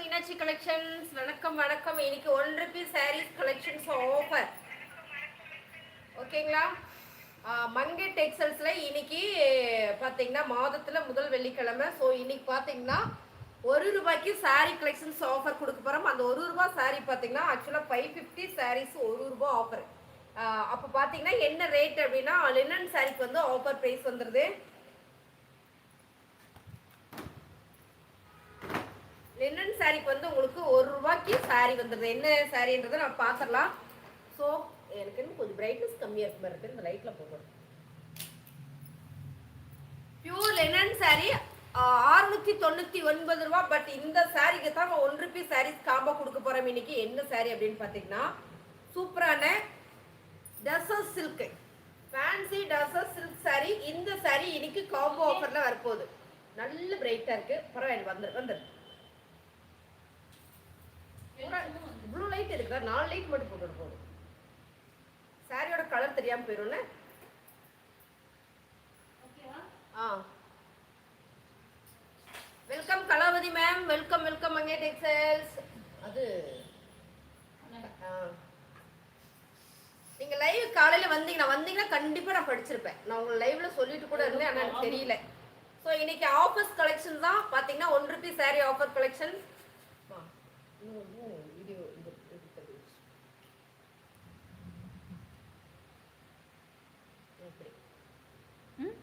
Meenakshi collections வணக்கம் வணக்கம். இன்னைக்கு one rupees sarees collections offer ஓகேங்களா மங்கை டெக்ஸ்டைல்ஸில் இன்னைக்கு பார்த்தீங்கன்னா மாதத்தில் முதல் வெள்ளிக்கிழமை. ஸோ இன்னைக்கு பார்த்தீங்கன்னா ஒரு ரூபாய்க்கு சாரீ கலெக்ஷன்ஸ் ஆஃபர் கொடுக்க போகிறோம் அந்த ஒரு ரூபாய் சாரீ பார்த்தீங்கன்னா ஆக்சுவலாக ஃபைவ் ஃபிஃப்டி சாரீஸ் ஒரு ரூபாய் ஆஃபர் அப்போ பார்த்தீங்கன்னா என்ன ரேட் அப்படின்னா லினன் சாரீக்கு வந்து ஆஃபர் ப்ரைஸ் வந்துடுது லினன் சாரிக்கு வந்து உங்களுக்கு ஒரு ரூபாய்க்கு சாரி வந்துடுது என்ன சாரின்றதை நம்ம பார்த்துடலாம். ஸோ எனக்கு இன்னும் கொஞ்சம் பிரைட்னஸ் கம்மியாக இருக்கு மாதிரி இருக்கு. இந்த லைட்டில் போகணும் பியூர் லெனன் சாரி ஆறுநூத்தி தொண்ணூத்தி ஒன்பது ரூபா. பட் இந்த சாரிக்கு தான் ஒன் ருபீஸ் சாரீஸ் காம்போ கொடுக்க போறோம் இன்னைக்கு என்ன சாரி அப்படின்னு பார்த்தீங்கன்னா சூப்பரான tussar silk fancy tussar silk saree இந்த சாரி இன்னைக்கு காம்போ ஆஃபர்ல வரப்போகுது. நல்ல பிரைட்டா இருக்கு. பரவாயில்ல வந்துரு வந்துரு. இவ்வளோ லைட் இருக்குதா நாலு லைட் மட்டும் போட்டுட்டு போதும். சாரியோட கலர் தெரியாம போயிரும்ல? ஆ. Welcome Kalavathi ma'am welcome welcome Mangai textiles அது ஆ. நீங்க லைவ் காலையில வந்தீங்கன்னா வந்தீங்கன்னா கண்டிப்பா நான் படிச்சிருப்பேன். நான் உங்க லைவ்ல சொல்லிட்டு கூட இருந்தேன் ஆனா எனக்கு தெரியல. ஸோ இன்னைக்கு ஆஃபர்ஸ் கலெக்ஷன் தான். பாத்தீங்கன்னா one rupee saree offer collection video இது எடுத்தது இப்படி ம்?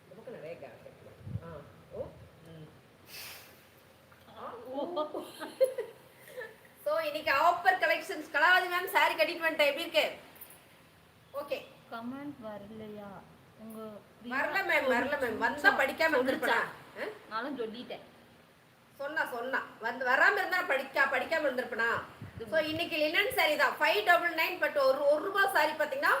இந்த பக்கம் நிறைய கேப் இருக்கு. ஆ ஓ ம் ஸோ இன்னைக்கு offer collections Kalavathi ma'am saree கட்டிட்டு வந்துட்டேன். எப்படி இருக்கு? ஓகே கமெண்ட் வரலையா? உங்க வரல மேம் வரல மேம் வந்தா படிக்காம இருந்திருப்பேன்? நானும் சொல்லிட்டேன். சொன்னா சொன்னா. வந்து வராம இருந்தா படிக்கா படிக்காம இருந்திருப்பனா? ஸோ இன்னைக்கு லினன் சாரி தான். ஃபைவ் டபுள் நைன் பட் ஒரு ஒரு ரூபாய் சாரி பார்த்தீங்கன்னா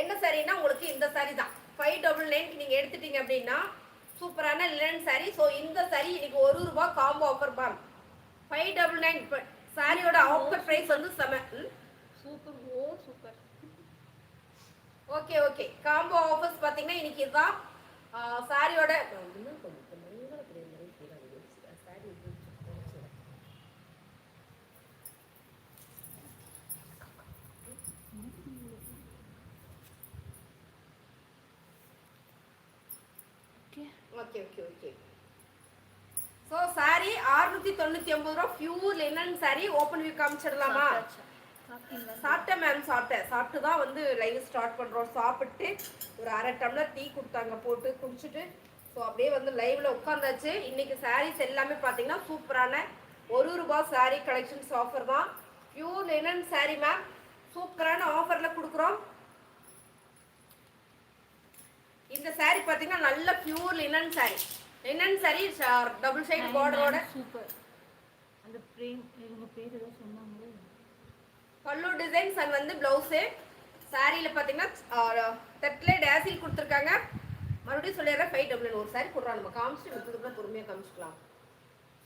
என்ன சாரின்னா உங்களுக்கு இந்த சாரி தான். ஃபைவ் டபுள் நைன்க்கு நீங்கள் எடுத்துட்டீங்க அப்படின்னா சூப்பரான லினன் சாரி ஸோ இந்த சாரி இன்னைக்கு ஒரு ரூபாய் காம்போ ஆஃபர் பாம் ஃபைவ் டபுள் நைன் சாரியோட ஆஃபர் ப்ரைஸ் வந்து செம. Super oh super okay okay combo offers பார்த்தீங்கன்னா இன்னைக்கு இதுதான். சாரியோட okay okay okay so saree அறுநூத்தி தொண்ணூத்தி ஒன்பது ரூபா. Pure linen saree open view காமிச்சிடலாமா? சாப்பிட்டேன் மேம் சாப்பிட்டேன். சாப்பிட்டு தான் வந்து லைவ் ஸ்டார்ட் பண்றோம். சாப்பிட்டு ஒரு அரை டம்ளர் டீ கொடுத்தாங்க போட்டு குடிச்சிட்டு. ஸோ அப்படியே வந்து லைவ்ல உட்காந்தாச்சு. இன்னைக்கு சாரீஸ் எல்லாமே பார்த்தீங்கன்னா சூப்பரான ஒரு ரூபாய் சாரி கலெக்ஷன்ஸ் ஆஃபர் தான். பியூர் லினன் சாரி மேம் சூப்பரான ஆஃபர்ல கொடுக்குறோம். இந்த சாரி பார்த்தீங்கன்னா நல்ல pure linen saree linen saree double side பார்டரோட super அந்த பிரேம் இவங்க பேர் ஏதோ சொன்னாங்களே. பல்லு டிசைன்ஸ் அண்ட் வந்து பிளவுஸு சாரியில் பார்த்தீங்கன்னா தட்டில் டேசில் கொடுத்துருக்காங்க. மறுபடியும் சொல்லிடுறேன் ஃபைவ் டபுள் ஒரு சாரி கொடுறாங்க நம்ம காமிச்சிட்டு விட்டுதுக்குள்ள பொறுமையாக காமிச்சிக்கலாம்.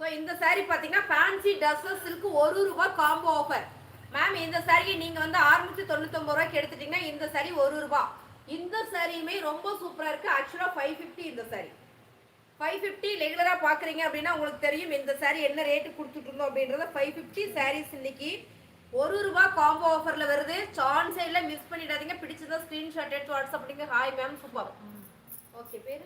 ஸோ இந்த சாரி பார்த்தீங்கன்னா ஃபேன்சி டஸ்ஸர் சில்க் ஒரு ரூபாய் காம்போ ஆஃபர் மேம் இந்த சாரியை நீங்கள் வந்து அறுநூற்றி தொண்ணூத்தொம்பது ரூபாய்க்கு எடுத்துட்டீங்கன்னா இந்த சாரி ஒரு ரூபாய் இந்த சாரியுமே ரொம்ப சூப்பராக இருக்குது ஆக்சுவலாக ஃபைவ் ஃபிஃப்டி இந்த சாரி ஃபைவ் ஃபிஃப்டி ரெகுலராக பார்க்குறீங்க அப்படின்னா உங்களுக்கு தெரியும் இந்த சாரி என்ன ரேட்டு கொடுத்துட்டு இருந்தோம் அப்படின்றத ஃபைவ் ஃபிஃப்டி சாரீஸ் இன்னைக்கு ஒரு ரூபாய் காம்போ ஆஃபரில் வருது. சான் சைடில் மிஸ் பண்ணிடாதீங்க. பிடிச்சதா ஸ்க்ரீன்ஷாட் எடுத்து வாட்ஸ்அப் பண்ணுங்க ஹாய் மேம் சூப்பர் ஓகே பேர்?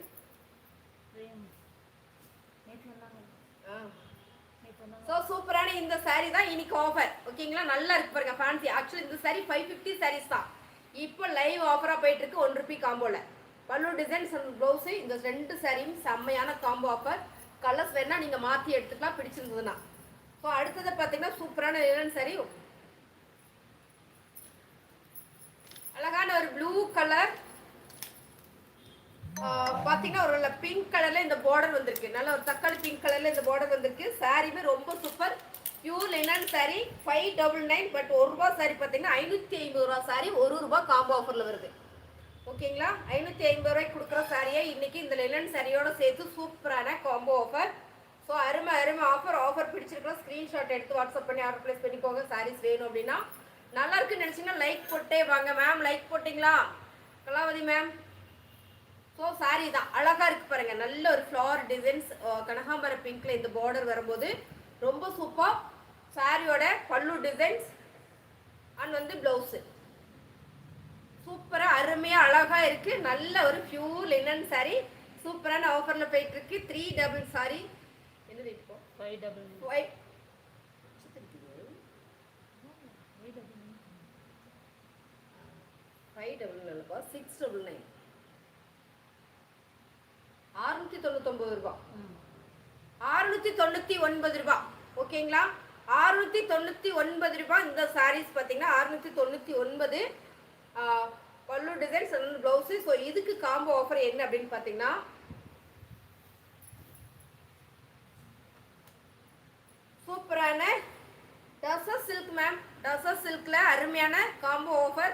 ஸோ சூப்பரான இந்த saree தான் இன்னைக்கு ஆஃபர் ஓகேங்களா நல்லா இருக்கு பாருங்க ஃபேன்சி ஆக்சுவலி இந்த saree ஃபைவ் ஃபிஃப்டி சாரீஸ் தான். இப்போ லைவ் ஆஃபராக போயிட்டு இருக்கு ஒன் ருபி காம்போல பல்லு டிசைன்ஸ் அண்ட் ப்ளவுஸு இந்த ரெண்டு சாரியும் செம்மையான காம்போ ஆஃபர் கலர்ஸ் வேணால் நீங்கள் மாற்றி எடுத்துக்கலாம் பிடிச்சிருந்ததுன்னா. ஸோ அடுத்தது பார்த்தீங்கன்னா சூப்பரான லினன் சாரி அழகான ஒரு ப்ளூ கலர் பார்த்தீங்கன்னா ஒரு பிங்க் கலரில் இந்த பார்டர் வந்திருக்கு. நல்ல ஒரு தக்காளி பிங்க் கலரில் இந்த பார்டர் வந்திருக்கு. சாரியுமே ரொம்ப super pure linen saree five double nine but ஒரு ரூபா சாரி பார்த்தீங்கன்னா ஐநூற்றி ஐம்பது ரூபா சாரி ஒரு ரூபா காம்போ ஆஃபரில் வருது. ஓகேங்களா? ஐநூற்றி ஐம்பது ரூபாய்க்கு கொடுக்குற சாரியை இன்றைக்கி இந்த லெலன் சாரியோட சேர்த்து சூப்பரான காம்போ ஆஃபர் ஸோ அருமை அருமை ஆஃபர் ஆஃபர் பிடிச்சிருக்கோம் ஸ்க்ரீன்ஷாட் எடுத்து வாட்ஸ்அப் பண்ணி ஆர்டர் ப்ளேஸ் பண்ணிக்கோங்க. சாரீஸ் வேணும் அப்படின்னா. நல்லா இருக்குன்னு நினச்சிங்கன்னா லைக் போட்டே வாங்க மேம் லைக் போட்டிங்களா? Kalavathi ma'am so so saree தான். அழகாக இருக்குது பாருங்கள் நல்ல ஒரு ஃப்ளவர் டிசைன்ஸ் கனகாம்பர பிங்க்கில் இந்த பார்டர் வரும்போது ரொம்ப சூப்பர் சாரியோட பல்லு டிசைன்ஸ் அண்ட் வந்து ப்ளவுஸு சூப்பரா அருமையா அழகா இருக்கு. நல்ல ஒரு பியூர் லினன் சாரி சூப்பரான ஆஃபர்ல போயிட்டு இருக்கு த்ரீ டபுள் சாரி என்ன ரேட் இப்போ five double five five double நைன்ப்பா six double nine அறுநூத்தி தொண்ணூத்தொம்பது ரூபாய் அறுநூத்தி தொண்ணூத்தி ஒன்பது ரூபாய் ஓகேங்களா? அறுநூத்தி தொண்ணூத்தி ஒன்பது ரூபாய் இந்த சாரீஸ் பார்த்தீங்கன்னா அறுநூத்தி தொண்ணூத்தி ஒன்பது பல்லு டிசைன்ஸ் பிளவுஸு ஸோ இதுக்கு காம்போ ஆஃபர் என்ன அப்படின்னு பார்த்தீங்கன்னா சூப்பரான டசா சில்க் மேம் டசா சில்கில் அருமையான காம்போ ஆஃபர்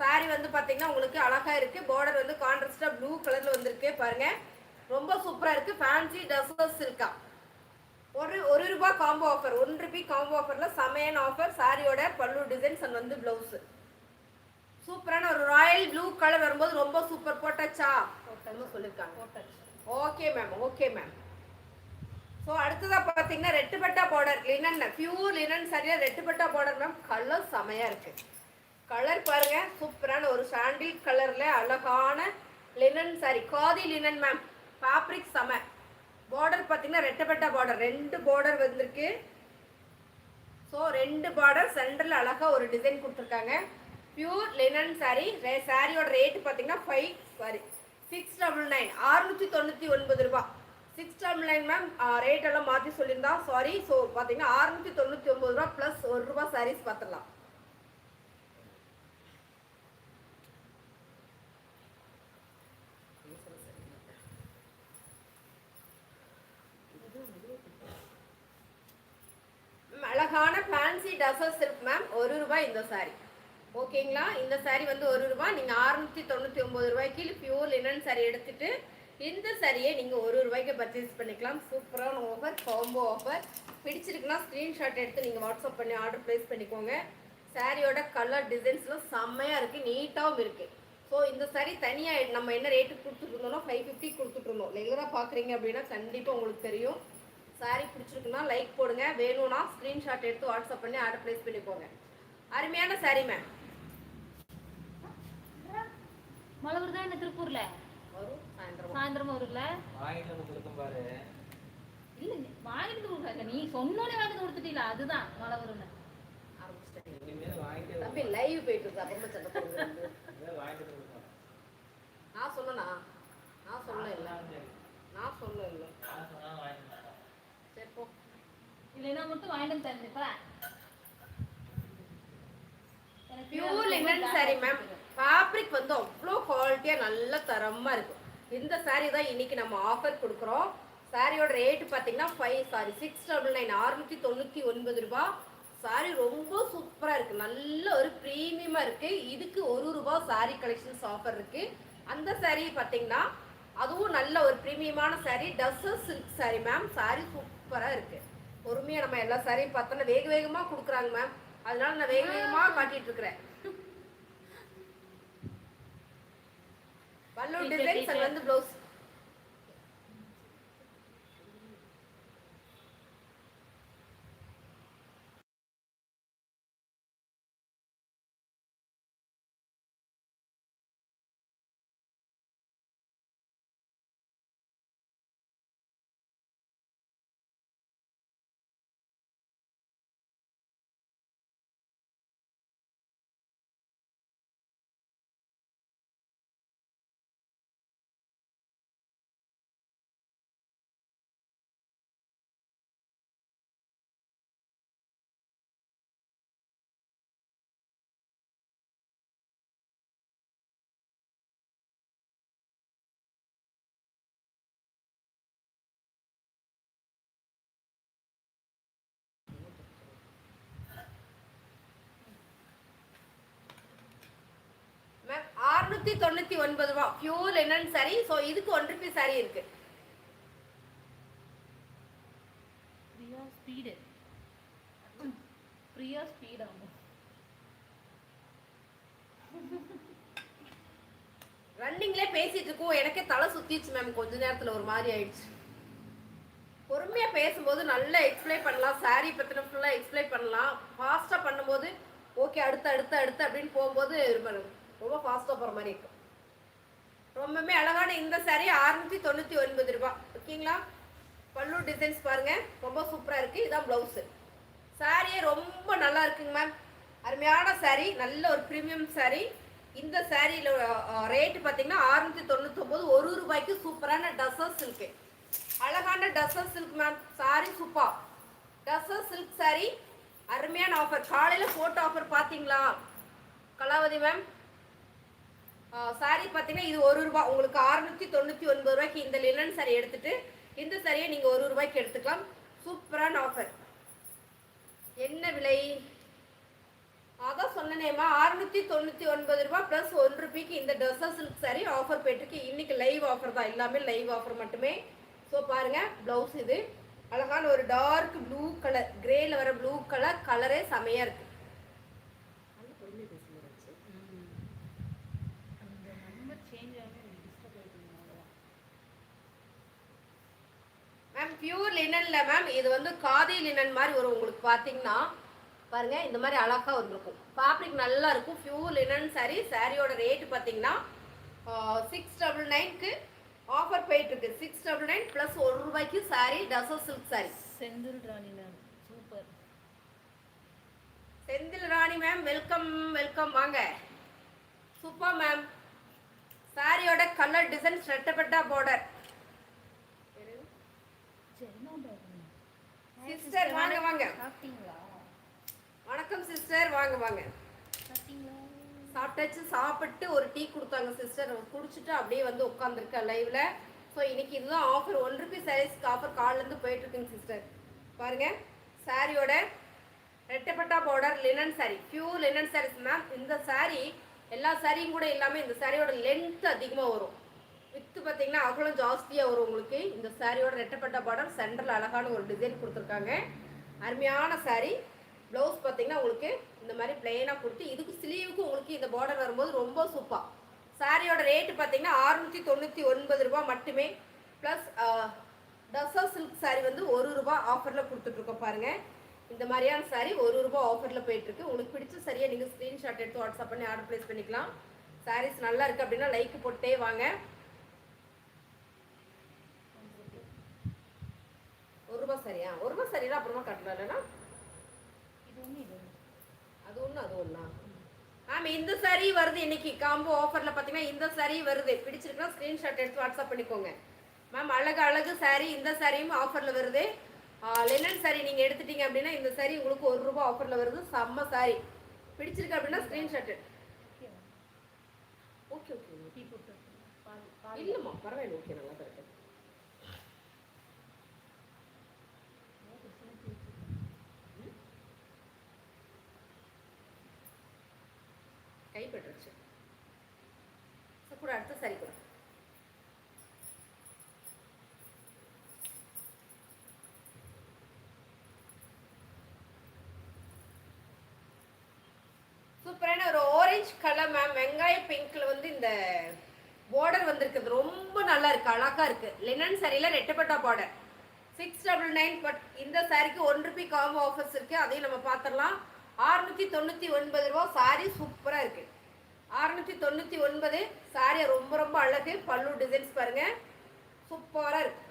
சாரீ வந்து பார்த்தீங்கன்னா உங்களுக்கு அழகாக இருக்குது பார்டர் வந்து கான்ட்ராஸ்டா ப்ளூ கலரில் வந்திருக்கு. பாருங்கள் ரொம்ப சூப்பராக இருக்குது ஃபேன்சி டசா சில்கா ஒரு ஒரு ரூபாய் combo offer one rupee combo ஆஃபரில் செமையான ஆஃபர் சாரியோட பல்லு டிசைன்ஸ் அண்ட் வந்து ப்ளவுஸு சூப்பரான ஒரு ராயல் ப்ளூ கலர் வரும்போது ரொம்ப சூப்பர். போட்டாச்சா? போட்டோம்னு சொல்லியிருக்காங்க okay ma'am okay ma'am. So அடுத்ததாக பார்த்தீங்கன்னா ரெட்டுப்பட்டா பார்டர் லினன் பியூர் லினன் சரியாக ரெட்டு பட்டா பார்டர் மேம் கலர் செமையாக இருக்குது கலர் பாருங்க சூப்பரான ஒரு சாண்டில் கலரில் அழகான linen saree khadi linen ma'am fabric செம. பார்டர் பார்த்தீங்கன்னா ரெட்டப்பட்டா பார்டர் ரெண்டு பார்டர் வந்திருக்கு. ஸோ ரெண்டு பார்டர் சென்டரில் அழகாக ஒரு டிசைன் கொடுத்துருக்காங்க. பியூர் லினன் சாரி சாரியோட ரேட்டு பார்த்தீங்கன்னா five saree six double nine அறுநூற்றி தொண்ணூற்றி ஒன்பது ரூபா. Six double nine ma'am rate எல்லாம் மாற்றி சொல்லியிருந்தா சாரி ஸோ பார்த்தீங்கன்னா அறுநூற்றி தொண்ணூற்றி ஒம்பது ரூபா ப்ளஸ் ஒரு ரூபா சாரீஸ் பார்த்துடலாம் அழகான ஃபேன்சி டசர்ஸ் இருக்கு மேம் ஒரு ரூபாய் இந்த சாரி ஓகேங்களா? இந்த சாரீ வந்து ஒரு ரூபா. நீங்கள் அறுநூற்றி தொண்ணூற்றி ஒம்பது ரூபாய்க்கு பியூர் லினன் சாரி எடுத்துட்டு இந்த சாரியை நீங்கள் ஒரு ரூபாய்க்கு பர்ச்சேஸ் பண்ணிக்கலாம். சூப்பரான ஆஃபர் காம்போ ஆஃபர் பிடிச்சிருக்குன்னா ஸ்க்ரீன்ஷாட் எடுத்து நீங்கள் வாட்ஸ்அப் பண்ணி ஆர்டர் ப்ளேஸ் பண்ணிக்கோங்க. சாரியோட கலர் டிசைன்ஸ்லாம் செம்மையாக இருக்குது நீட்டாகவும் இருக்குது ஸோ இந்த சாரி தனியாக நம்ம என்ன ரேட்டுக்கு கொடுத்துட்ருந்தோம்னா ஃபைவ் ஃபிஃப்டி கொடுத்துட்ருந்தோம் ரெகுலராக பார்க்குறீங்க அப்படின்னா கண்டிப்பாக உங்களுக்கு தெரியும். சாரி பிடிச்சிருக்குன்னா லைக் போடுங்க. வேணும்னா ஸ்க்ரீன்ஷாட் எடுத்து வாட்ஸ்அப் பண்ணி ஆர்டர் ப்ளேஸ் பண்ணிக்கோங்க. அருமையான சாரி மேம் மழை வருதா என்ன திருப்பூர்ல? வரும். சாயந்தரம் சாயந்தரம் வரும்ல? இல்ல வாங்கிட்டு கொடுக்காங்க நீ சொன்னோடனே வாங்கிட்டு கொடுத்துட்டீல அதுதான் மழை வரும்னு தம்பி லைவ் போயிட்டு இருக்கு. அப்புறமா சண்டை நான் சொன்னனா நான் சொல்ல இல்லை நான் சொல்ல இல்லை. சரி போ. இல்லைன்னா மட்டும் வாங்கிட்டு வந்து தரேன். Pure linen saree ma'am fabric வந்து அவ்வளோ குவாலிட்டியாக நல்ல தரமாக இருக்கும் இந்த சாரி தான் இன்னைக்கு நம்ம ஆஃபர் கொடுக்குறோம். சாரியோட ரேட் பார்த்தீங்கன்னா five sorry six double nine அறுநூற்றி தொண்ணூற்றி ஒன்பது ரூபா. சாரி ரொம்ப சூப்பராக இருக்குது நல்ல ஒரு ப்ரீமியமாக இருக்குது இதுக்கு ஒரு ரூபா சாரி கலெக்ஷன்ஸ் ஆஃபர் இருக்குது அந்த சாரி பார்த்தீங்கன்னா அதுவும் நல்ல ஒரு ப்ரீமியமான சாரி டஸ்ஸர் சில்க் சாரி மேம் சாரி சூப்பராக இருக்குது பொறுமையாக நம்ம எல்லா சாரியும் பார்த்தோன்னா வேக வேகமாக கொடுக்குறாங்க மேம் அதனால நான் வேக வேகமாக இருக்கிறேன். பல்லு Teacher, டிசைன்ஸ் teacher. வந்து ப்ளவுஸ் மேம் அறுநூத்தி தொண்ணூத்தி ஒன்பது ரூபா. பியூர் என்னன்னு சாரி ஸோ இதுக்கு ஒன் ருபி சாரி இருக்கு. பிரியா ஸ்பீடு பிரியா ஸ்பீட் ஆகும். ரன்னிங் ட்ரெண்டிங்லேயே பேசிட்டு இருக்கோம். எனக்கே தலை சுத்திச்சு மேம் கொஞ்ச நேரத்துல ஒரு மாதிரி ஆயிடுச்சு. பொறுமையா பேசும்போது நல்லா எக்ஸ்பிளைன் பண்ணலாம். Saree பத்தின ஃபுல்லா எக்ஸ்பிளைன் பண்ணலாம். ஃபாஸ்டா பண்ணும்போது ஓகே அடுத்து அடுத்து அடுத்து அப்படின்னு போகும்போது ரொம்ப ரொம்ப ஃபாஸ்ட்டாக போகிற மாதிரி இருக்கும் ரொம்பவுமே அழகான இந்த சாரீ அறுநூற்றி தொண்ணூற்றி ஒன்பது ரூபாய் ஓகேங்களா? பல்லு டிசைன்ஸ் பாருங்கள் ரொம்ப சூப்பராக இருக்குது இதுதான் ப்ளவுஸு சாரியே ரொம்ப நல்லா இருக்குங்க மேம் அருமையான சாரீ நல்ல ஒரு ப்ரீமியம் சாரீ இந்த சாரியில் ரேட்டு பார்த்தீங்கன்னா அறுநூத்தி தொண்ணூத்தொம்பது ஒரு ரூபாய்க்கு சூப்பரான டசர் சில்க்கு அழகான tussar silk ma'am saree super tussar silk saree அருமையான ஆஃபர் காலையில் ஃபோட்டோ ஆஃபர் பார்த்தீங்களா கலாவதி மேம் சாரி பார்த்தீங்கன்னா இது ஒரு ரூபா உங்களுக்கு அறுநூத்தி தொண்ணூற்றி ஒன்பது ரூபாய்க்கு இந்த லினன் saree எடுத்துட்டு இந்த சாரியை நீங்கள் ஒரு ரூபாய்க்கு எடுத்துக்கலாம். சூப்பரான ஆஃபர் என்ன விலை? அதான் சொன்னேமா அறுநூத்தி தொண்ணூற்றி ஒன்பது ரூபாய் ப்ளஸ் ஒன் ருபிக்கு இந்த டெசர் சில்க் சாரி ஆஃபர் போயிட்டுருக்கு. இன்னைக்கு லைவ் ஆஃபர் தான் எல்லாமே லைவ் ஆஃபர் மட்டுமே. ஸோ பாருங்கள் ப்ளவுஸ் இது. அழகான ஒரு டார்க் ப்ளூ கலர் கிரேயில் வர ப்ளூ கலர் கலரே செமையாக இருக்குது மேம் பியூர் லினன்ல மேம் இது வந்து காதி லினன் மாதிரி வரும் உங்களுக்கு பார்த்தீங்கன்னா பாருங்க இந்த மாதிரி அழகா வந்திருக்கும். ஃபேப்ரிக் நல்லா இருக்கும். பியூர் லினன் saree சாரியோட ரேட் பார்த்தீங்கன்னா சிக்ஸ் டபுள் நைன்க்கு ஆஃபர் போயிட்டு இருக்கு. சிக்ஸ் டபுள் நைன் ப்ளஸ் ஒரு ரூபாய்க்கு saree tussar silk saree. Senthil Rani ma'am super Senthil Rani ma'am welcome welcome வாங்க. சூப்பர் மேம் சாரியோட கலர் டிசைன் ரெட்டப்பட்டா பார்டர் சிஸ்டர் வாங்க வாங்க. வணக்கம் சிஸ்டர் வாங்க வாங்க. சாப்பிட்டாச்சு சாப்பிட்டு ஒரு டீ கொடுத்தாங்க சிஸ்டர் குடிச்சிட்டு அப்படியே வந்து உட்காந்துருக்கேன் லைவ்ல ஸோ இன்னைக்கு இதுதான் ஆஃபர் ஒன் ருபி சாரீஸ்க்கு ஆஃபர் காலிலேருந்து போயிட்டு இருக்குங்க சிஸ்டர் பாருங்க. சாரியோட ரெட்டப்பட்டா border linen saree. Pure linen sarees ma'am இந்த saree எல்லா சாரியும் கூட இல்லாமல் இந்த சாரியோட லென்த் அதிகமாக வரும். பார்த்தீங்கன்னா அவ்வளோ ஜாஸ்தியாக வரும் உங்களுக்கு. இந்த சாரியோட ரெட்டப்பட்ட பார்டர் சென்டரில் அழகான ஒரு டிசைன் கொடுத்துருக்காங்க. அருமையான saree. ப்ளவுஸ் பார்த்தீங்கன்னா உங்களுக்கு இந்த மாதிரி பிளெயினாக கொடுத்து இதுக்கு ஸ்லீவுக்கு உங்களுக்கு இந்த பார்டர் வரும்போது ரொம்ப சூப்பர் சாரியோட ரேட்டு பார்த்தீங்கன்னா அறுநூற்றி தொண்ணூற்றி ஒன்பது ரூபா மட்டுமே. ப்ளஸ் டசா சில்க் saree வந்து ஒரு ரூபா ஆஃபரில் கொடுத்துட்ருக்கோம் பாருங்கள் இந்த மாதிரியான saree ஒரு ரூபா ஆஃபரில் போயிட்டுருக்கு உங்களுக்கு பிடிச்ச சரியாக நீங்கள் ஸ்க்ரீன்ஷாட் எடுத்து வாட்ஸ்அப் பண்ணி ஆர்டர் ப்ளேஸ் பண்ணிக்கலாம். சாரீஸ் நல்லா இருக்குது அப்படின்னா லைக் போட்டே வாங்க. ஒரு ரூபாய் சரியா? ஒரு ரூபாய் சரியா அப்புறமா கட்டலாம் இல்லைன்னா? அது ஒன்று அது ஒன்றா மேம் இந்த saree வருது இன்னைக்கு. காம்போ ஆஃபரில் பார்த்தீங்கன்னா இந்த saree வருது. பிடிச்சிருக்குன்னா ஸ்க்ரீன்ஷாட் எடுத்து வாட்ஸ்அப் பண்ணிக்கோங்க. மேம் அழகு அழகு saree இந்த சாரியும் ஆஃபரில் வருது. லெனன் saree நீங்கள் எடுத்துட்டீங்க அப்படின்னா இந்த saree உங்களுக்கு ஒரு ரூபாய் ஆஃபரில் வருது. செம்ம saree பிடிச்சிருக்கு அப்படின்னா ஸ்க்ரீன்ஷாட் ஓகே ஓகே இல்லைம்மா பரவாயில்ல ஓகே நல்லா வெளிப்பட்டுருச்சு கூட அடுத்த சரி கூட. சூப்பரான ஒரு ஆரஞ்சு கலர் மேம் வெங்காய பிங்க்ல வந்து இந்த பார்டர் வந்திருக்குது ரொம்ப நல்லா இருக்கு அழகா இருக்கு. லினன் சரியில ரெட்டப்பட்டா border six double nine but இந்த சாரிக்கு ஒன் ருபி காம்போ ஆஃபர்ஸ் இருக்கு. அதையும் நம்ம பார்த்துடலாம். ஆறுநூத்தி தொண்ணூத்தி ஒன்பது ரூபா சாரி சூப்பரா இருக்கு. அறுநூற்றி தொண்ணூற்றி ஒன்பது சாரியை ரொம்ப ரொம்ப அழகு. பல்லு டிசைன்ஸ் பாருங்க. சூப்பராக இருக்கு.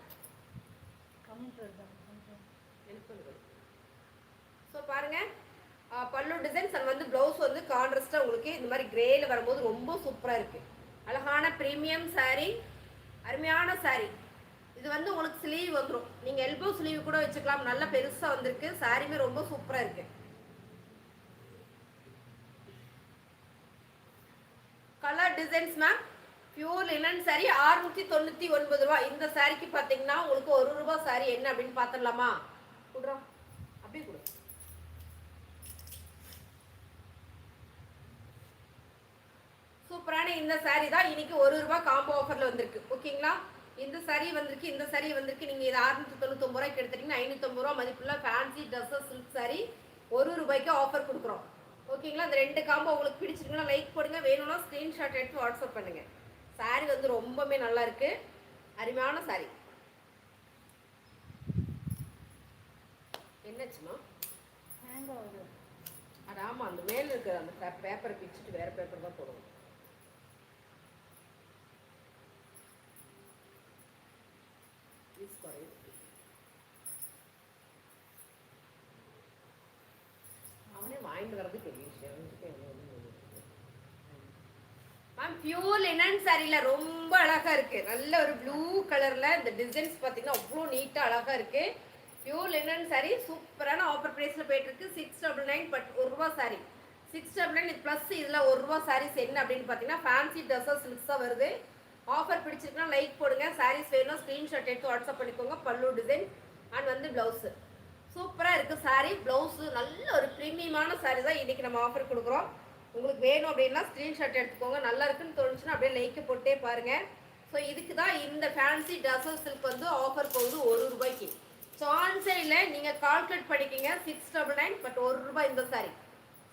ஸோ பாருங்க. பல்லு டிசைன்ஸ் அண்ட் வந்து ப்ளவுஸ் வந்து கான்ட்ராஸ்டாக உங்களுக்கு இந்த மாதிரி கிரேயில் வரும்போது ரொம்ப சூப்பராக இருக்கு. அழகான ப்ரீமியம் சாரீ அருமையான சாரீ இது வந்து உங்களுக்கு ஸ்லீவ் வந்துடும் நீங்கள் எல்போ ஸ்லீவ் கூட வச்சுக்கலாம். நல்ல பெருசாக வந்திருக்கு. சாரீமே ரொம்ப சூப்பராக இருக்குது colour designs ma'am pure linen saree அறுநூத்தி தொண்ணூற்றி ஒன்பது ரூபா இந்த சாரிக்கு பார்த்தீங்கன்னா உங்களுக்கு ஒரு ரூபா saree என்ன அப்படின்னு பார்த்துடலாமா? கொடுறோம் அப்படியே கொடு. சூப்பரான இந்த saree தான். இன்னைக்கு ஒரு ரூபா காம்போ ஆஃபர்ல வந்திருக்கு. ஓகேங்களா? இந்த saree வந்திருக்கு இந்த saree வந்திருக்கு. நீங்க இது அறுநூத்தி தொண்ணூத்தொம்பது ரூபாய்க்கு எடுத்துட்டீங்கன்னா ஐநூற்றம்பது ரூபா மதிப்புள்ள ஃபேன்சி ட்ரெஸ்ஸஸ் சில்க் saree ஒரு ரூபாய்க்கு ஆஃபர் கொடுக்குறோம். ஓகேங்களா? இந்த ரெண்டு காம்போ உங்களுக்கு பிடிச்சிருக்குன்னா லைக் போடுங்க. வேணும்னா ஸ்க்ரீன்ஷாட் எடுத்து வாட்ஸ்அப் பண்ணுங்க. Saree வந்து ரொம்பவே நல்லா இருக்கு. அருமையான saree. என்னாச்சுமா அது ஆமாம் அந்த மேலே இருக்கிற அந்த பேப்பரை பிச்சுட்டு வேற பேப்பர் தான் குறையுது. அவனே வாங்கிட்டு வரது பெரிய விஷயம் மேம் பியூர் லினன் சாரியில் ரொம்ப அழகாக இருக்குது நல்ல ஒரு ப்ளூ கலரில் இந்த டிசைன்ஸ் பார்த்தீங்கன்னா அவ்வளோ நீட்டாக அழகாக இருக்குது பியூர் லினன் சாரி சூப்பரான ஆஃபர் ப்ரைஸில் போயிட்டுருக்கு. சிக்ஸ் டபுள் நைன் பட் ஒரு ரூபா saree six double nine plus இதில் ஒரு ரூபா சாரீஸ் என்ன அப்படின்னு பார்த்தீங்கன்னா ஃபேன்சி ட்ரெஸ்ஸஸ் சில்க்ஸா வருது. ஆஃபர் பிடிச்சிருக்குன்னா லைக் போடுங்க. சாரீஸ் வேணும் ஸ்க்ரீன்ஷாட் எடுத்து வாட்ஸ்அப் பண்ணிக்கோங்க. பல்லு டிசைன் அண்ட் வந்து ப்ளவுஸு சூப்பராக இருக்குது சாரீ ப்ளவுஸு நல்ல ஒரு ப்ரீமியமான சாரீ தான் இன்றைக்கி நம்ம ஆஃபர் கொடுக்குறோம். உங்களுக்கு வேணும் அப்படின்னா ஸ்க்ரீன்ஷாட் எடுத்துக்கோங்க. நல்லா இருக்குன்னு தோணுச்சுன்னா அப்படியே லைக் போட்டே பாருங்கள் ஸோ இதுக்கு தான் இந்த ஃபேன்சி டசர் சில்க் வந்து ஆஃபர் போகுது ஒரு ரூபாய்க்கு. சான்ஸே சைடில் நீங்கள் கால்குலேட் பண்ணிக்கிங்க. சிக்ஸ் டபுள் நைன் பட் ஒரு ரூபாய் இந்த saree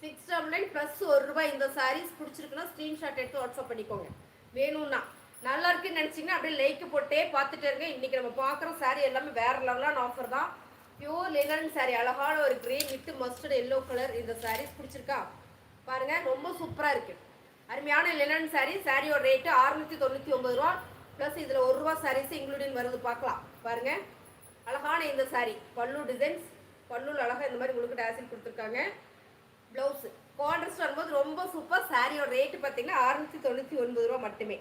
six double nine plus ஒரு ரூபாய் இந்த சாரீஸ் பிடிச்சிருக்குன்னா ஸ்க்ரீன்ஷாட் எடுத்து வாட்ஸ்அப் பண்ணிக்கோங்க. வேணும்னா. நல்லா இருக்குன்னு நினச்சிங்கன்னா அப்படியே லைக் போட்டே பார்த்துட்டே இருங்க. இன்றைக்கி நம்ம பார்க்குற சாரீ எல்லாமே வேறு லெவலான ஆஃபர் தான். பியூர் லினன் சாரீ அழகான ஒரு green with mustard yellow colour இந்த சாரீஸ் பிடிச்சிருக்கா? பாருங்க ரொம்ப சூப்பராக இருக்கு. அருமையான லினன் saree சாரியோட ரேட்டு அறுநூத்தி தொண்ணூற்றி ஒன்பது ரூபா. ப்ளஸ் இதில் ஒரு ரூபா சாரீஸ் இன்க்ளூடிங் வருது பார்க்கலாம். பாருங்க. அழகான இந்த saree. பல்லு டிசைன்ஸ் பல்லுல அழகாக இந்த மாதிரி உங்களுக்கு டேசில் கொடுத்துருக்காங்க. ப்ளவுஸு கான்ட்ரஸ்ட் வரும்போது ரொம்ப சூப்பர் சாரியோட ரேட்டு பார்த்தீங்கன்னா அறுநூத்தி தொண்ணூற்றி ஒன்பது ரூபா மட்டுமே.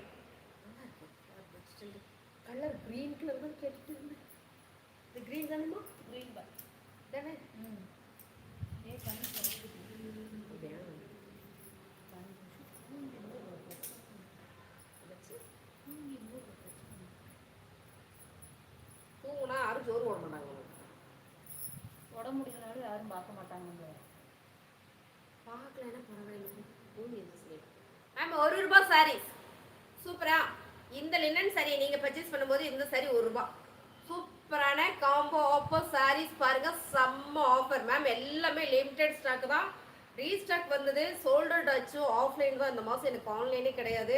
கலர் க்ரீன் கலர் தான் கேட்டுட்டு இருந்தேன். இது க்ரீன் தானேம்மா? க்ரீன் பாய் தானே? ம். யாரும் பார்க்க மாட்டாங்க பார்க்கலன்னா பரவாயில்லை மேம் ஒரு ரூபாய் சாரீஸ் சூப்பரா இந்த லினன் சாரியை நீங்க பர்ச்சேஸ் பண்ணும்போது இந்த சாரி ஒரு ரூபாய் சூப்பரான காம்போ ஆஃபர் சாரீஸ் பாருங்க செம்ம ஆஃபர் மேம் எல்லாமே லிமிடெட் ஸ்டாக் தான். ரீஸ்டாக் வந்தது சோல்டர் ஆச்சும் ஆஃப்லைன் தான். இந்த மாதம் எனக்கு ஆன்லைனே கிடையாது.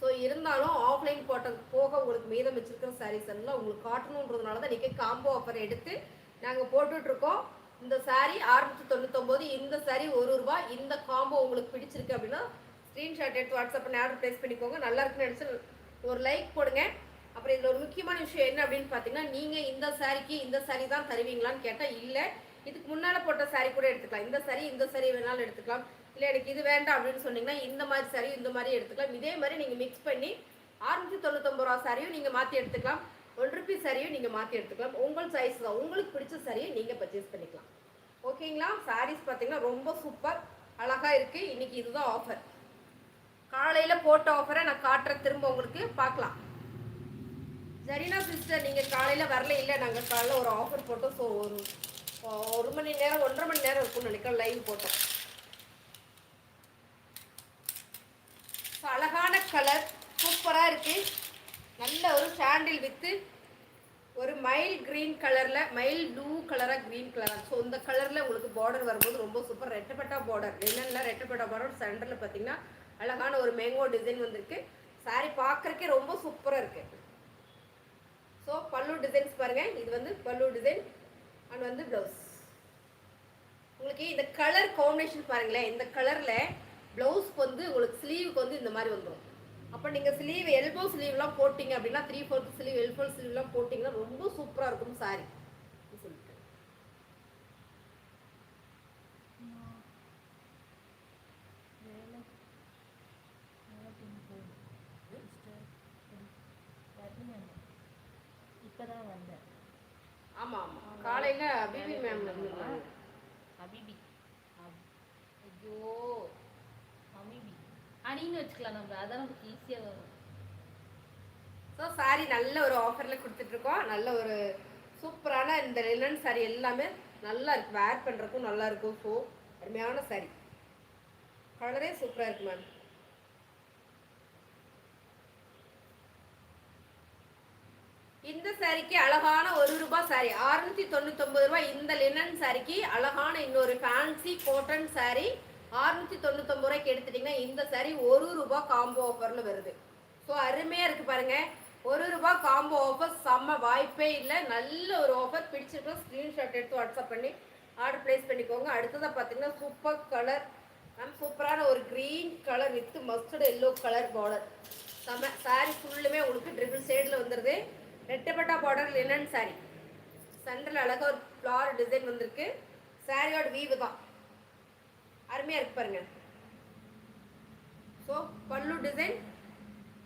ஸோ இருந்தாலும் ஆஃப்லைன் போட்ட போக உங்களுக்கு மீதம் வச்சிருக்கிற சாரீஸ் எல்லாம் உங்களுக்கு காட்டணுன்றதுனால தான் இன்றைக்கி காம்போ ஆஃபர் எடுத்து நாங்கள் போட்டுட்ருக்கோம் இந்த saree அறுநூத்தி தொண்ணூத்தொம்பது இந்த saree ஒரு ரூபாய் இந்த காம்போ உங்களுக்கு பிடிச்சிருக்கு அப்படின்னா ஸ்க்ரீன்ஷாட் எடுத்து வாட்ஸ்அப் பண்ணி ஆர்டர் ப்ளேஸ் பண்ணிக்கோங்க. நல்லா இருக்குன்னு நினச்சி ஒரு லைக் போடுங்க. அப்புறம் இதில் ஒரு முக்கியமான விஷயம் என்ன அப்படின்னு பார்த்தீங்கன்னா நீங்கள் இந்த சாரிக்கு இந்த சாரி தான் தருவீங்களான்னு கேட்டால் இல்லை. இதுக்கு முன்னால் போட்ட சாரி கூட எடுத்துக்கலாம். இந்த சாரி இந்த சாரி வேணாலும் எடுத்துக்கலாம். இல்லை எனக்கு இது வேண்டாம் அப்படின்னு சொன்னீங்கன்னா இந்த மாதிரி saree இந்த மாதிரி எடுத்துக்கலாம். இதே மாதிரி நீங்கள் மிக்ஸ் பண்ணி அறுநூத்தி தொண்ணூத்தொம்பது ரூபா சாரியும் நீங்கள் மாற்றி எடுத்துக்கலாம். ஒன் ருபி சாரியும் நீங்கள் மாற்றி எடுத்துக்கலாம். உங்கள் சைஸ் தான். உங்களுக்கு பிடிச்ச சாரியை நீங்கள் பர்ச்சேஸ் பண்ணிக்கலாம். ஓகேங்களா சாரீஸ் பார்த்தீங்கன்னா ரொம்ப சூப்பர் அழகாக இருக்குது இன்றைக்கி இதுதான் ஆஃபர் காலையில் போட்ட ஆஃபரை நான் காட்டுறேன். திரும்ப உங்களுக்கு பார்க்கலாம். சரினா சிஸ்டர் நீங்கள் காலையில் வரல இல்லை. நாங்கள் காலையில் ஒரு ஆஃபர் போட்டோம். ஸோ ஒரு ஒரு மணி நேரம் ஒன்றரை மணி நேரம் இருக்கும்னு நினைக்கிறோம் லைவ் போட்டோம். ஸோ அழகான கலர் சூப்பராக இருக்குது நல்ல ஒரு சாண்டில் வித்து ஒரு மைல் கிரீன் கலரில் மைல் ப்ளூ கலராக க்ரீன் கலராக ஸோ இந்த கலரில் உங்களுக்கு பார்டர் வரும்போது ரொம்ப சூப்பர் ரெட்டப்பட்டா பார்டர் என்னென்ன ரெட்டப்பட்டா பார்டர் சென்டரில் பார்த்தீங்கன்னா அழகான ஒரு மேங்கோ டிசைன் வந்திருக்கு. சாரி பார்க்கறக்கே ரொம்ப சூப்பராக இருக்குது ஸோ பல்லு டிசைன்ஸ் பாருங்கள் இது வந்து பல்லு டிசைன் அண்ட் வந்து ப்ளவுஸ் உங்களுக்கு இந்த கலர் காம்பினேஷன் பாருங்களேன். இந்த கலரில் ப்ளவுஸ்க்கு வந்து உங்களுக்கு ஸ்லீவுக்கு வந்து இந்த மாதிரி வந்துடும் அப்போ நீங்கள் ஸ்லீவ் எல்போ ஸ்லீவ்லாம் போட்டிங்க அப்படின்னா த்ரீ ஃபோர்த் ஸ்லீவ் எல்போ ஸ்லீவ்லாம் போட்டிங்கன்னா ரொம்ப சூப்பராக இருக்கும் சாரி சொல்லிட்டு. வேலை வேலை பின்பு சிஸ்டர் இப்போ தான் வந்தேன். ஆமாம் ஆமாம் காலையில் பிபி மேம் வந்துருந்தாங்க மணின்னு வச்சுக்கலாம் நம்ம. அதான் நமக்கு ஈஸியாக வரும். ஸோ சாரி நல்ல ஒரு ஆஃபரில் கொடுத்துட்ருக்கோம். நல்ல ஒரு சூப்பரான இந்த லினன் சாரி எல்லாமே நல்லா இருக்கு. வேர் பண்ணுறதுக்கும் நல்லா இருக்கும். ஸோ அருமையான சாரி கலரே சூப்பராக இருக்கு மேம் இந்த சாரிக்கு அழகான ஒரு ரூபாய் சாரி அறுநூத்தி தொண்ணூத்தொன்பது ரூபாய் இந்த லினன் சாரிக்கு அழகான இன்னொரு ஃபேன்சி காட்டன் சாரி அறுநூத்தி தொண்ணூத்தொம்பது ரூபாய்க்கு எடுத்துட்டீங்கன்னா இந்த சாரி ஒரு ரூபாய் காம்போ ஆஃபர்ல வருது. ஸோ அருமையாக இருக்குது பாருங்க. ஒரு ரூபா காம்போ ஆஃபர் செம்ம வாய்ப்பே இல்லை. நல்ல ஒரு ஆஃபர் பிடிச்சிருக்கோம் ஸ்க்ரீன்ஷாட் எடுத்து வாட்ஸ்அப் பண்ணி ஆர்டர் ப்ளேஸ் பண்ணிக்கோங்க. அடுத்ததாக பார்த்தீங்கன்னா சூப்பர் கலர் மேம் சூப்பரான ஒரு green colour with mustard yellow colour border செம்ம சாரி ஃபுல்லுமே உங்களுக்கு ட்ரிபிள் ஷேடில் வந்துடுது ரெட்டப்பட்டா பார்டர் லினன் சாரி சென்டரில் அழகாக ஒரு ஃப்ளார் டிசைன் வந்திருக்கு. சாரியோட வீவு தான். அருமையாக இருக்கு பாருங்க. ஸோ பல்லு டிசைன்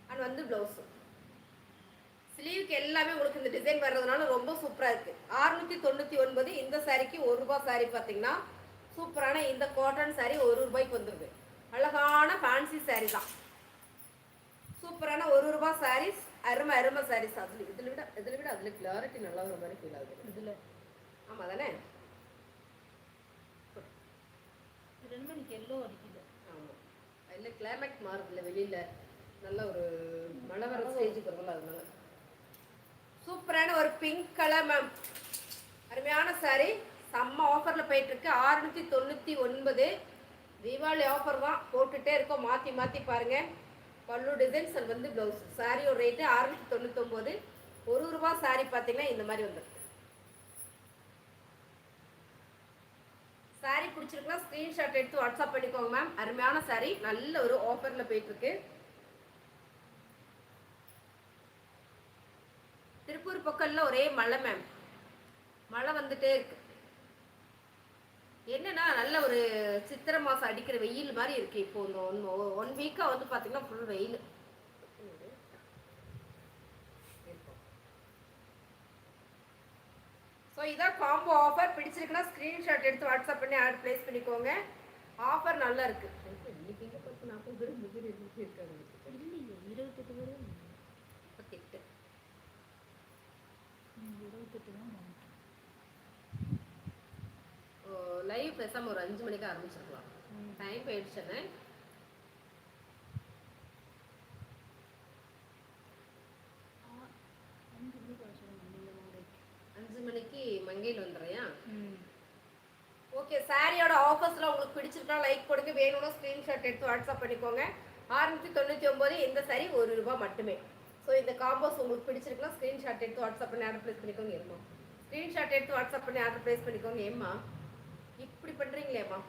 அண்ட் வந்து ப்ளவுஸு ஸ்லீவுக்கு எல்லாமே உங்களுக்கு இந்த டிசைன் வர்றதுனால ரொம்ப சூப்பராக இருக்குது அறுநூற்றி தொண்ணூற்றி ஒன்பது இந்த சாரிக்கு ஒரு ரூபாய் சாரி பார்த்தீங்கன்னா சூப்பரான இந்த காட்டன் சாரி ஒரு ரூபாய்க்கு வந்துருது. அழகான ஃபேன்சி சாரி தான். சூப்பரான ஒரு ரூபாய் சாரீஸ் அருமை அருமை சாரீஸ் அதில். இதில் விட இதில் விட அதில் கிளாரிட்டி நல்லா ஒரு மாதிரி ஃபீல் ஆகுது. இதுல. ஆமாம் தானே? ரெண்டு மணிக்கு எல்லோ அடிக்குது. ஆமாம் அதில் கிளைமேட் மாறுதுல வெளியில். நல்ல ஒரு மழை வர ஸ்டேஜுக்கு வரும்ல அதனால. சூப்பரான ஒரு பிங்க் கலர் மேம் அருமையான சாரி செம்ம ஆஃபரில் போயிட்டுருக்கு. ஆறுநூற்றி தொண்ணூற்றி ஒன்பது. தீபாவளி ஆஃபர் தான் போட்டுகிட்டே இருக்கோம். மாற்றி மாற்றி பாருங்கள் பல்லு டிசைன்ஸ் வந்து ப்ளவுஸ் சாரியோட ரேட்டு ஆறுநூற்றி தொண்ணூத்தொம்பது ஒரு ரூபா சாரி பார்த்தீங்கன்னா இந்த மாதிரி வந்துருக்கு சாரி பிடிச்சிருக்குன்னா ஸ்க்ரீன்ஷாட் எடுத்து வாட்ஸ்அப் பண்ணிக்கோங்க மேம் அருமையான சாரி நல்ல ஒரு ஆஃபரில் போயிட்டுருக்கு. திருப்பூர் பக்கம்ல ஒரே மழை மேம் மழை வந்துட்டே இருக்கு. என்னன்னா நல்ல ஒரு சித்திரை மாதம் அடிக்கிற வெயில் மாதிரி இருக்கு. இப்போ ஒன் ஒன் வீக்காக வந்து பார்த்தீங்கன்னா ஃபுல் வெயில். ஸோ இதான் காம்போ ஆஃபர் பிடிச்சிருக்குன்னா ஸ்க்ரீன்ஷாட் எடுத்து வாட்ஸ்அப் பண்ணி ஆட் ப்ளேஸ் பண்ணிக்கோங்க. ஆஃபர் நல்லா இருக்கு. லைவ் பேசாமல் ஒரு அஞ்சு மணிக்கு ஆரம்பிச்சிருக்கலாம். ம். டைம் போயிடுச்சுன்னு ஆ, அஞ்சு மணிக்கு வர சொல்லுங்க நீங்க மங்கைக்கு. அஞ்சு மணிக்கு மங்கையில் வந்துடுறியா ம் ஓகே சாரியோட ஆஃபர்ஸ்லாம் உங்களுக்கு பிடிச்சிருக்கா லைக் கொடுங்க வேணும்னா ஸ்க்ரீன்ஷாட் எடுத்து வாட்ஸ்அப் பண்ணிக்கோங்க. ஆறுநூற்றி தொண்ணூற்றி ஒம்பது இந்த சாரி ஒரு ரூபா மட்டுமே. ஸோ இந்த காம்போஸ் உங்களுக்கு பிடிச்சிருக்குன்னா ஸ்க்ரீன்ஷாட் எடுத்து வாட்ஸ்அப் பண்ணி ஆர்டர் ப்ளேஸ் பண்ணிக்கோங்க ஏம்மா. ஸ்க்ரீன்ஷாட் எடுத்து வாட்ஸ்அப் பண்ணி ஆர்டர் ப்ளேஸ் பண்ணிக்கோங்க ஏம்மா. இப்படி பண்ணுறீங்களேம்மா